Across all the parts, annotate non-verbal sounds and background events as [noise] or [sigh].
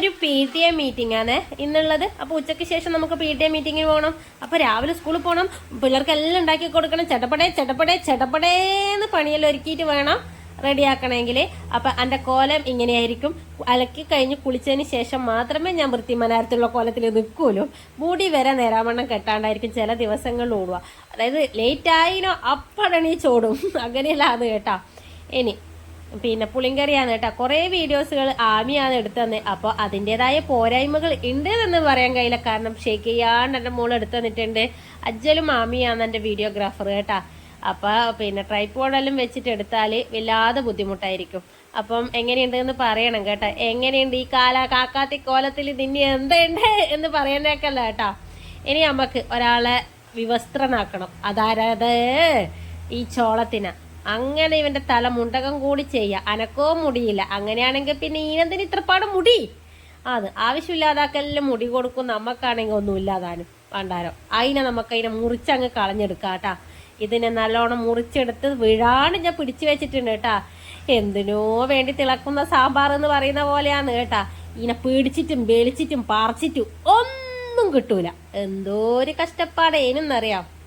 ഒരു P T A meeting ആണ് ഇന്നുള്ളത്. അപ്പൊ ഉച്ചയ്ക്ക് ശേഷം നമുക്ക് പി ടി എ മീറ്റിംഗിന് പോകണം. അപ്പൊ രാവിലെ സ്കൂളിൽ പോകണം പിള്ളേർക്ക് എല്ലാം ഉണ്ടാക്കി കൊടുക്കണം. ചെട്ടപ്പടേ ചെട്ടപ്പടേ ചെട്ടപ്പടേന്ന് പണിയെല്ലാം ഒരുക്കിയിട്ട് വേണം റെഡിയാക്കണമെങ്കിൽ അപ്പൊ എന്റെ കോലം ഇങ്ങനെയായിരിക്കും. അലക്കി കഴിഞ്ഞ് കുളിച്ചതിന് ശേഷം മാത്രമേ ഞാൻ വൃത്തിമനാരത്തിലുള്ള കോലത്തിൽ നിൽക്കൂലും മുടി വരെ നേരാവണ്ണം കെട്ടാണ്ടായിരിക്കും ചില ദിവസങ്ങളിൽ ഓടുക. അതായത് ലേറ്റ് ആയിനോ അപ്പടണീ ചോടും. [laughs] അങ്ങനെയല്ല അത് കേട്ടാ. ഇനി പിന്നെ പുളിങ്കറിയാണ് കേട്ടോ. കുറേ വീഡിയോസുകൾ ആമിയാണ് എടുത്തന്നെ അപ്പോൾ അതിന്റെതായ പോരായ്മകൾ ഉണ്ട് എന്ന് പറയാൻ കഴിയില്ല. കാരണം ഷേക്ക് ചെയ്യാണ്ട് എന്റെ മോൾ എടുത്തു തന്നിട്ടുണ്ട്. അജ്ജലും ആമിയാണ് എന്റെ വീഡിയോഗ്രാഫർ കേട്ടാ. അപ്പൊ പിന്നെ ട്രൈപ്പോഡെല്ലാം വെച്ചിട്ട് എടുത്താൽ വല്ലാതെ ബുദ്ധിമുട്ടായിരിക്കും. അപ്പം എങ്ങനെയുണ്ട് എന്ന് പറയണം കേട്ടോ. എങ്ങനെയുണ്ട് ഈ കാല കാക്കാത്തി കോലത്തിൽ നിന്നെ എന്തുണ്ട് എന്ന് പറയുന്നേക്കല്ല കേട്ടാ. ഇനി നമുക്ക് ഒരാളെ വിവസ്ത്രനാക്കണം. അതാരത്? ഈ ചോളത്തിന. അങ്ങനെ ഇവന്റെ തല മുണ്ടകം കൂടി ചെയ്യ. അനക്കോ മുടിയില്ല. അങ്ങനെയാണെങ്കിൽ പിന്നെ ഈനെന്തിന് ഇത്രപ്പാട് മുടി? അത് ആവശ്യമില്ലാതാക്കെല്ലാം മുടി കൊടുക്കും. നമുക്കാണെങ്കിൽ ഒന്നും ഇല്ലാതാനും. പണ്ടാരോ. അതിനെ നമുക്ക് അതിനെ മുറിച്ചങ്ങ് കളഞ്ഞെടുക്കാം കേട്ടാ ഇതിനെ നല്ലോണം മുറിച്ചെടുത്ത് വിഴാണ് ഞാൻ പിടിച്ചു വെച്ചിട്ടുണ്ട് കേട്ടാ എന്തിനോ വേണ്ടി തിളക്കുന്ന സാമ്പാർ എന്ന് പറയുന്ന പോലെയാണ് കേട്ടാ. ഇതിനെ പിടിച്ചിട്ടും വേലിച്ചിട്ടും പറിച്ചിട്ടും ഒന്നും കിട്ടൂല. എന്തോ ഒരു കഷ്ടപ്പാടേനെന്നറിയാം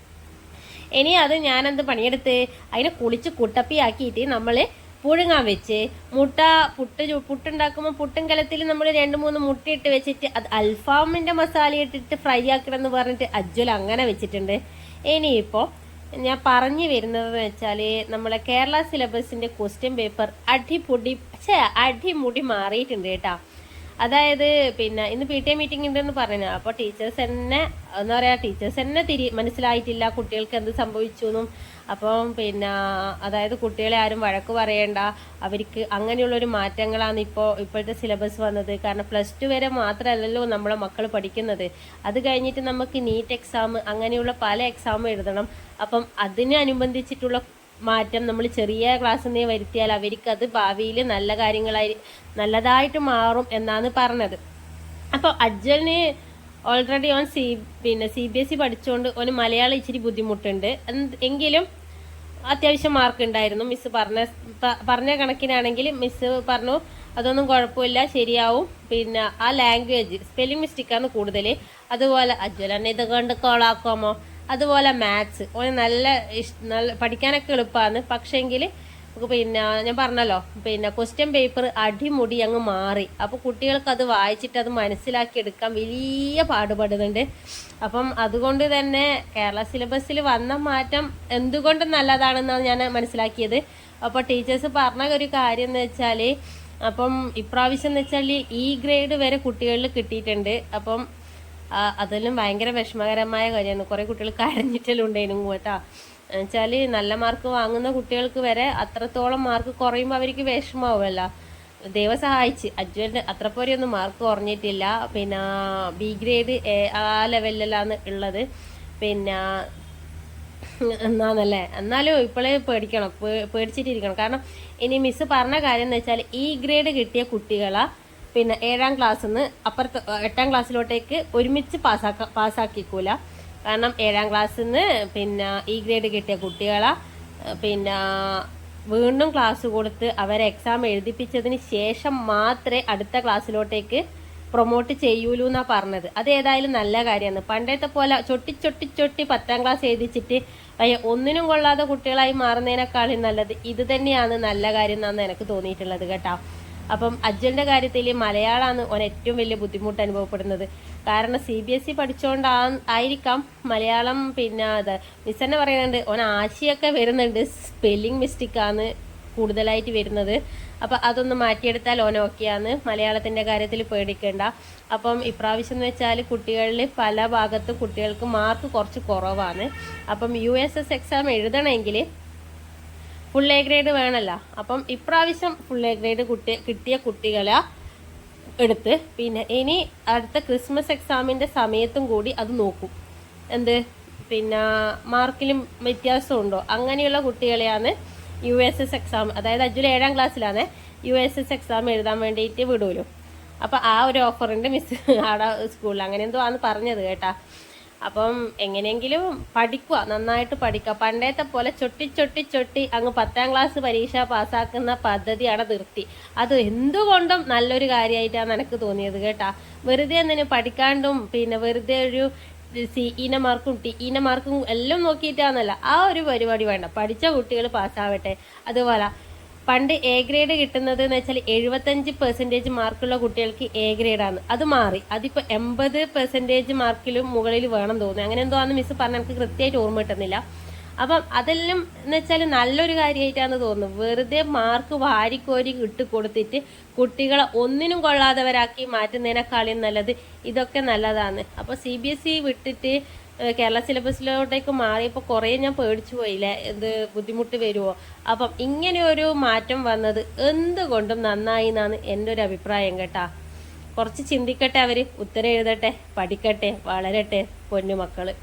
ഇനി അത് ഞാനെന്ത് പണിയെടുത്ത്? അതിനെ കുളിച്ച് കുട്ടപ്പിയാക്കിയിട്ട് നമ്മൾ പുഴുങ്ങാൻ വെച്ച് മുട്ട പുട്ട് പുട്ടുണ്ടാക്കുമ്പോൾ പുട്ടും കലത്തിൽ നമ്മൾ രണ്ട് മൂന്ന് മുട്ട ഇട്ട് വെച്ചിട്ട് അത് അൽഫാമിന്റെ മസാല ഇട്ടിട്ട് ഫ്രൈ ആക്കണം എന്ന് പറഞ്ഞിട്ട് അജ്വൽ അങ്ങനെ വെച്ചിട്ടുണ്ട്. ഇനിയിപ്പോൾ ഞാൻ പറഞ്ഞു വരുന്നത് വെച്ചാൽ നമ്മളെ കേരള സിലബസിന്റെ ക്വസ്റ്റ്യൻ പേപ്പർ അടിപൊടി അടിമുടി മാറിയിട്ടുണ്ട് കേട്ടാ. അതായത് പിന്നെ ഇന്ന് പി ടി എ മീറ്റിംഗ് ഉണ്ടെന്ന് പറഞ്ഞു അപ്പൊ ടീച്ചേഴ്സ് തന്നെ എന്താ പറയാ ടീച്ചേഴ്സ് തന്നെ തിരി മനസ്സിലായിട്ടില്ല കുട്ടികൾക്ക് എന്ത് സംഭവിച്ചു എന്നും അപ്പം പിന്നെ അതായത് കുട്ടികളെ ആരും വഴക്ക് പറയേണ്ട. അവർക്ക് അങ്ങനെയുള്ള ഒരു മാറ്റങ്ങളാണ് ഇപ്പോൾ ഇപ്പോഴത്തെ സിലബസ് വന്നത്. കാരണം പ്ലസ് ടു വരെ മാത്രമല്ലല്ലോ നമ്മളെ മക്കൾ പഠിക്കുന്നത്. അത് കഴിഞ്ഞിട്ട് നമുക്ക് നീറ്റ് എക്സാം അങ്ങനെയുള്ള പല എക്സാം എഴുതണം. അപ്പം അതിനനുബന്ധിച്ചിട്ടുള്ള മാറ്റം നമ്മൾ ചെറിയ ക്ലാസ്സിൽ നിന്ന് വരുത്തിയാൽ അത് ഭാവിയിൽ നല്ല കാര്യങ്ങളായി നല്ലതായിട്ട് മാറും എന്നാണ് പറഞ്ഞത്. അപ്പോൾ അജ്ജലിന് ഓൾറെഡി ഓൻ സി പിന്നെ സി ബി എസ് ഇ പഠിച്ചുകൊണ്ട് ഓന് മലയാളം ഇച്ചിരി ബുദ്ധിമുട്ടുണ്ട്. എങ്കിലും അത്യാവശ്യം മാർക്ക് ഉണ്ടായിരുന്നു. മിസ് പറഞ്ഞ പറഞ്ഞ കണക്കിനാണെങ്കിൽ മിസ് പറഞ്ഞു അതൊന്നും കുഴപ്പമില്ല ശരിയാവും. പിന്നെ ആ ലാംഗ്വേജ് സ്പെല്ലിംഗ് മിസ്റ്റേക്കാണ് കൂടുതൽ അതുപോലെ അജ്വലന്നെ ഇത് കണ്ട് കോളാക്കാമോ അതുപോലെ മാത്സ് ഓന് നല്ല ഇഷ് നല്ല പഠിക്കാനൊക്കെ എളുപ്പമാണ് പക്ഷേങ്കിൽ പിന്നെ ഞാൻ പറഞ്ഞല്ലോ പിന്നെ ക്വസ്റ്റ്യൻ പേപ്പർ അടിമുടി അങ്ങ് മാറി. അപ്പോൾ കുട്ടികൾക്ക് അത് വായിച്ചിട്ട് അത് മനസ്സിലാക്കി എടുക്കാൻ വലിയ പാടുപെടുന്നുണ്ട്. അപ്പം അതുകൊണ്ട് തന്നെ കേരള സിലബസിൽ വന്ന മാറ്റം എന്തുകൊണ്ട് നല്ലതാണെന്നാണ് ഞാൻ മനസ്സിലാക്കിയത്. അപ്പോൾ ടീച്ചേഴ്സ് പറഞ്ഞ ഒരു കാര്യം എന്ന് വെച്ചാൽ അപ്പം ഇപ്രാവശ്യം എന്ന് വെച്ചാൽ ഈ ഗ്രേഡ് വരെ കുട്ടികളിൽ കിട്ടിയിട്ടുണ്ട്. അപ്പം അതെല്ലാം ഭയങ്കര വിഷമകരമായ കാര്യമാണ്. കുറെ കുട്ടികൾ കരഞ്ഞിട്ടെല്ലാം ഉണ്ടായിരുന്നു കേട്ടാ. എന്നുവെച്ചാൽ നല്ല മാർക്ക് വാങ്ങുന്ന കുട്ടികൾക്ക് വരെ അത്രത്തോളം മാർക്ക് കുറയുമ്പോൾ അവർക്ക് വിഷമാവുമല്ലോ. ദൈവം സഹായിച്ച്. അജ്വലിന് അത്ര പോരെയൊന്നും മാർക്ക് കുറഞ്ഞിട്ടില്ല. പിന്നെ ബി ഗ്രേഡ് ആ ലെവലിലാണ് ഉള്ളത്. പിന്നെ എന്നാന്നല്ലേ? എന്നാലും ഇപ്പോഴേ പേടിക്കണം. പേടിച്ചിട്ടിരിക്കണം. കാരണം ഇനി മിസ് പറഞ്ഞ കാര്യം എന്ന് വെച്ചാൽ ഈ ഗ്രേഡ് കിട്ടിയ കുട്ടികളെ പിന്നെ ഏഴാം ക്ലാസ്സിൽ നിന്ന് അപ്പുറത്ത് എട്ടാം ക്ലാസ്സിലോട്ടേക്ക് ഒരുമിച്ച് പാസ്സാക്ക പാസ്സാക്കിക്കൂല. കാരണം ഏഴാം ക്ലാസ്സിൽ നിന്ന് പിന്നെ ഈ ഗ്രേഡ് കിട്ടിയ കുട്ടികളെ. പിന്നെ വീണ്ടും ക്ലാസ് കൊടുത്ത് അവരെ എക്സാം എഴുതിപ്പിച്ചതിന് ശേഷം മാത്രമേ അടുത്ത ക്ലാസ്സിലോട്ടേക്ക് പ്രൊമോട്ട് ചെയ്യൂലൂ എന്നാ പറഞ്ഞത്. അത് ഏതായാലും നല്ല കാര്യമാണ്. പണ്ടത്തെ പോലെ ചൊട്ടി ചൊട്ടി ചൊട്ടി പത്താം ക്ലാസ് എഴുതിച്ചിട്ട് അയ്യ ഒന്നിനും കൊള്ളാതെ കുട്ടികളായി മാറുന്നതിനേക്കാളും നല്ലത് ഇത് തന്നെയാണ് നല്ല കാര്യം എന്നാണ് എനിക്ക് തോന്നിയിട്ടുള്ളത് കേട്ടോ. അപ്പം അജ്ജലിന്റെ കാര്യത്തിൽ മലയാളമാണ് ഓൻ ഏറ്റവും വലിയ ബുദ്ധിമുട്ട് അനുഭവപ്പെടുന്നത്. കാരണം സി ബി എസ് ഇ പഠിച്ചുകൊണ്ടാ ആയിരിക്കാം മലയാളം പിന്നെ അത് മിസ് തന്നെ പറയുന്നുണ്ട്. ഓൻ ആശയൊക്കെ വരുന്നുണ്ട്. സ്പെല്ലിംഗ് മിസ്റ്റേക്കാണ് കൂടുതലായിട്ട് വരുന്നത്. അപ്പം അതൊന്ന് മാറ്റിയെടുത്താൽ ഓൻ ഓക്കെയാണ് മലയാളത്തിന്റെ കാര്യത്തിൽ പേടിക്കേണ്ട. അപ്പം ഇപ്രാവശ്യം എന്ന് വെച്ചാൽ കുട്ടികളിൽ പല ഭാഗത്തും കുട്ടികൾക്ക് മാർക്ക് കുറച്ച് കുറവാണ്. അപ്പം യു എസ് എസ് എക്സാം എഴുതണമെങ്കിൽ ഫുൾ എ ഗ്രേഡ് വേണമല്ലോ അപ്പം ഇപ്രാവശ്യം ഫുൾ എ ഗ്രേഡ് കുട്ടി കിട്ടിയ കുട്ടികളെ എടുത്ത് പിന്നെ ഇനി അടുത്ത ക്രിസ്മസ് എക്സാമിന്റെ സമയത്തും കൂടി അത് നോക്കും. എന്ത്? പിന്നെ മാർക്കിലും വ്യത്യാസം ഉണ്ടോ? അങ്ങനെയുള്ള കുട്ടികളെയാണ് യു എസ് എസ് എക്സാം അതായത് അജ്ജുൽ ഏഴാം ക്ലാസ്സിലാണ് യു എസ് എസ് എക്സാം എഴുതാൻ വേണ്ടിയിട്ട് വിടുമല്ലോ അപ്പോൾ ആ ഒരു ഓഫറുണ്ട് മിസ് ആടെ സ്കൂളിൽ അങ്ങനെ എന്തോ ആണെന്ന് പറഞ്ഞത് കേട്ടാ. അപ്പം എങ്ങനെയെങ്കിലും പഠിക്കുക നന്നായിട്ട് പഠിക്കുക. പണ്ടത്തെ പോലെ ചൊട്ടി ചൊട്ടി ചൊട്ടി അങ്ങ് പത്താം ക്ലാസ് പരീക്ഷ പാസ്സാക്കുന്ന പദ്ധതിയാണ് നിർത്തി. അത് എന്തുകൊണ്ടും നല്ലൊരു കാര്യമായിട്ടാണ് എനിക്ക് തോന്നിയത് കേട്ടാ. വെറുതെ എന്തിനു പഠിക്കാണ്ടും പിന്നെ വെറുതെ ഒരു സി ഇന മാർക്കും ടി ഇന മാർക്കും എല്ലാം നോക്കിയിട്ടാന്നല്ല ആ ഒരു പരിപാടി വേണ്ട. പഠിച്ച കുട്ടികൾ പാസ്സാവട്ടെ. അതുപോലെ പണ്ട് എ ഗ്രേഡ് കിട്ടുന്നത് എന്ന് വെച്ചാൽ എഴുപത്തഞ്ച് പെർസെന്റേജ് മാർക്കുള്ള കുട്ടികൾക്ക് എ ഗ്രേഡാണ് അത് മാറി. അതിപ്പോ എൺപത് പെർസെന്റേജ് മാർക്കിലും മുകളിൽ വേണം തോന്നുന്നു. അങ്ങനെ എന്തോ ആണെന്ന് മിസ് പറഞ്ഞ എനിക്ക് കൃത്യമായിട്ട് ഓർമ്മ കിട്ടുന്നില്ല. അപ്പം അതെല്ലാം എന്ന് വെച്ചാൽ നല്ലൊരു കാര്യമായിട്ടാണ് തോന്നുന്നത്. വെറുതെ മാർക്ക് വാരിക്കോരി ഇട്ട് കൊടുത്തിട്ട് കുട്ടികളെ ഒന്നിനും കൊള്ളാത്തവരാക്കി മാറ്റുന്നതിനേക്കാളും നല്ലത് ഇതൊക്കെ നല്ലതാണ്. അപ്പോൾ സി ബി എസ് ഇ വിട്ടിട്ട് ഏഹ് കേരള സിലബസിലോട്ടേക്ക് മാറിയപ്പോൾ കുറേ ഞാൻ പേടിച്ചു പോയില്ലേ? എന്ത് ബുദ്ധിമുട്ട് വരുമോ അപ്പം ഇങ്ങനെ ഒരു മാറ്റം വന്നത് എന്തുകൊണ്ടും നന്നായി എന്നാണ് എന്റെ ഒരു അഭിപ്രായം കേട്ടാ. കുറച്ച് ചിന്തിക്കട്ടെ അവർ ഉത്തരം എഴുതട്ടെ പഠിക്കട്ടെ വളരട്ടെ പൊന്നുമക്കൾ